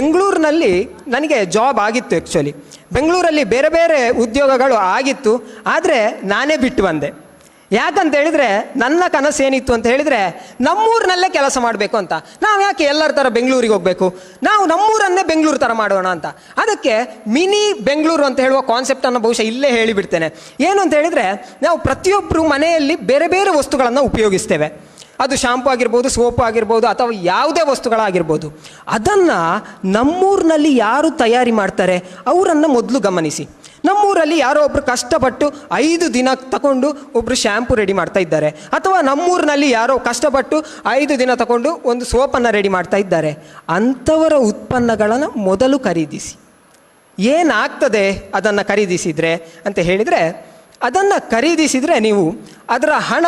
ಬೆಂಗಳೂರಿನಲ್ಲಿ ನನಗೆ ಜಾಬ್ ಆಗಿತ್ತು ಆ್ಯಕ್ಚುಲಿ ಬೆಂಗಳೂರಲ್ಲಿ ಬೇರೆ ಬೇರೆ ಉದ್ಯೋಗಗಳು ಆಗಿತ್ತು, ಆದರೆ ನಾನೇ ಬಿಟ್ಟು ಬಂದೆ. ಯಾಕಂತ ಹೇಳಿದರೆ ನನ್ನ ಕನಸು ಏನಿತ್ತು ಅಂತ ಹೇಳಿದರೆ ನಮ್ಮೂರಿನಲ್ಲೇ ಕೆಲಸ ಮಾಡಬೇಕು ಅಂತ. ನಾವು ಯಾಕೆ ಎಲ್ಲರ ಥರ ಬೆಂಗಳೂರಿಗೆ ಹೋಗಬೇಕು? ನಾವು ನಮ್ಮೂರನ್ನೇ ಬೆಂಗಳೂರು ಥರ ಮಾಡೋಣ ಅಂತ. ಅದಕ್ಕೆ ಮಿನಿ ಬೆಂಗಳೂರು ಅಂತ ಹೇಳುವ ಕಾನ್ಸೆಪ್ಟನ್ನು ಬಹುಶಃ ಇಲ್ಲೇ ಹೇಳಿಬಿಡ್ತೇನೆ. ಏನು ಅಂತ ಹೇಳಿದರೆ ನಾವು ಪ್ರತಿಯೊಬ್ಬರು ಮನೆಯಲ್ಲಿ ಬೇರೆ ಬೇರೆ ವಸ್ತುಗಳನ್ನು ಉಪಯೋಗಿಸ್ತೇವೆ. ಅದು ಶಾಂಪು ಆಗಿರ್ಬೋದು, ಸೋಪ್ ಆಗಿರ್ಬೋದು ಅಥವಾ ಯಾವುದೇ ವಸ್ತುಗಳಾಗಿರ್ಬೋದು. ಅದನ್ನು ನಮ್ಮೂರಿನಲ್ಲಿ ಯಾರು ತಯಾರಿ ಮಾಡ್ತಾರೆ? ಅವರನ್ನು ಮೊದಲು ಗಮನಿಸಿ. ನಮ್ಮೂರಲ್ಲಿ ಯಾರೋ ಒಬ್ಬರು ಕಷ್ಟಪಟ್ಟು ಐದು ದಿನ ತಗೊಂಡು ಒಬ್ಬರು ಶ್ಯಾಂಪು ರೆಡಿ ಮಾಡ್ತಾ ಇದ್ದಾರೆ. ಅಥವಾ ನಮ್ಮೂರಿನಲ್ಲಿ ಯಾರೋ ಕಷ್ಟಪಟ್ಟು ಐದು ದಿನ ತಗೊಂಡು ಒಂದು ಸೋಪನ್ನು ರೆಡಿ ಮಾಡ್ತಾ ಇದ್ದಾರೆ. ಅಂಥವರ ಉತ್ಪನ್ನಗಳನ್ನು ಮೊದಲು ಖರೀದಿಸಿ. ಏನಾಗ್ತದೆ ಅದನ್ನು ಖರೀದಿಸಿದರೆ ಅಂತ ಹೇಳಿದರೆ, ಅದನ್ನು ಖರೀದಿಸಿದರೆ ನೀವು ಅದರ ಹಣ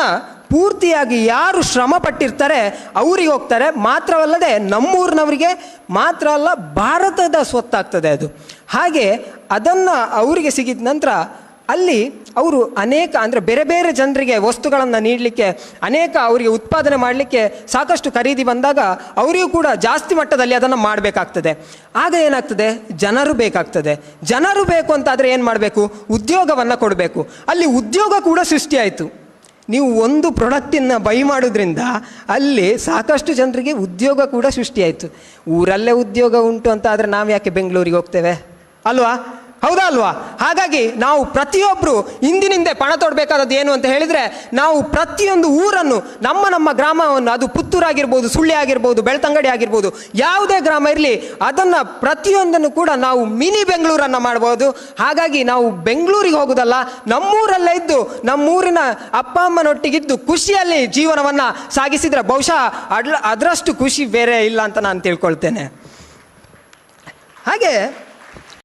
ಪೂರ್ತಿಯಾಗಿ ಯಾರು ಶ್ರಮ ಪಟ್ಟಿರ್ತಾರೆ ಅವರಿಗೆ ಹೋಗ್ತಾರೆ. ಮಾತ್ರವಲ್ಲದೆ ನಮ್ಮೂರಿನವರಿಗೆ ಮಾತ್ರ ಅಲ್ಲ, ಭಾರತದ ಸ್ವತ್ತಾಗ್ತದೆ ಅದು. ಹಾಗೆ ಅದನ್ನು ಅವರಿಗೆ ಸಿಗಿದ ನಂತರ ಅಲ್ಲಿ ಅವರು ಅನೇಕ ಅಂದರೆ ಬೇರೆ ಬೇರೆ ಜನರಿಗೆ ವಸ್ತುಗಳನ್ನು ನೀಡಲಿಕ್ಕೆ, ಅನೇಕ ಅವರಿಗೆ ಉತ್ಪಾದನೆ ಮಾಡಲಿಕ್ಕೆ ಸಾಕಷ್ಟು ಖರೀದಿ ಬಂದಾಗ ಅವರಿಗೂ ಕೂಡ ಜಾಸ್ತಿ ಮಟ್ಟದಲ್ಲಿ ಅದನ್ನು ಮಾಡಬೇಕಾಗ್ತದೆ. ಆಗ ಏನಾಗ್ತದೆ? ಜನರು ಬೇಕಾಗ್ತದೆ. ಜನರು ಬೇಕು ಅಂತಾದರೆ ಏನು ಮಾಡಬೇಕು? ಉದ್ಯೋಗವನ್ನು ಕೊಡಬೇಕು. ಅಲ್ಲಿ ಉದ್ಯೋಗ ಕೂಡ ಸೃಷ್ಟಿಯಾಯಿತು. ನೀವು ಒಂದು ಪ್ರಾಡಕ್ಟನ್ನು ಬೈ ಮಾಡೋದ್ರಿಂದ ಅಲ್ಲಿ ಸಾಕಷ್ಟು ಜನರಿಗೆ ಉದ್ಯೋಗ ಕೂಡ ಸೃಷ್ಟಿಯಾಯಿತು. ಊರಲ್ಲೇ ಉದ್ಯೋಗ ಉಂಟು ಅಂತ ಆದರೆ ನಾವು ಯಾಕೆ ಬೆಂಗಳೂರಿಗೆ ಹೋಗ್ತೇವೆ? ಅಲ್ವಾ? ಹೌದಾ ಅಲ್ವಾ? ಹಾಗಾಗಿ ನಾವು ಪ್ರತಿಯೊಬ್ಬರು ಇಂದಿನಿಂದೆ ಪಣ ತೊಡಬೇಕಾದದ್ದು ಏನು ಅಂತ ಹೇಳಿದರೆ ನಾವು ಪ್ರತಿಯೊಂದು ಊರನ್ನು ನಮ್ಮ ನಮ್ಮ ಗ್ರಾಮವನ್ನು ಅದು ಪುತ್ತೂರಾಗಿರ್ಬೋದು ಸುಳ್ಳಿ ಆಗಿರ್ಬೋದು ಬೆಳ್ತಂಗಡಿ ಆಗಿರ್ಬೋದು, ಯಾವುದೇ ಗ್ರಾಮ ಇರಲಿ ಅದನ್ನು ಪ್ರತಿಯೊಂದನ್ನು ಕೂಡ ನಾವು ಮಿನಿ ಬೆಂಗಳೂರನ್ನು ಮಾಡ್ಬೋದು. ಹಾಗಾಗಿ ನಾವು ಬೆಂಗಳೂರಿಗೆ ಹೋಗೋದಲ್ಲ, ನಮ್ಮೂರಲ್ಲೇ ಇದ್ದು ನಮ್ಮೂರಿನ ಅಪ್ಪ ಅಮ್ಮನೊಟ್ಟಿಗಿದ್ದು ಖುಷಿಯಲ್ಲಿ ಜೀವನವನ್ನು ಸಾಗಿಸಿದರೆ ಬಹುಶಃ ಅಡ್ಲ ಅದರಷ್ಟು ಖುಷಿ ಬೇರೆ ಇಲ್ಲ ಅಂತ ನಾನು ತಿಳ್ಕೊಳ್ತೇನೆ. ಹಾಗೆ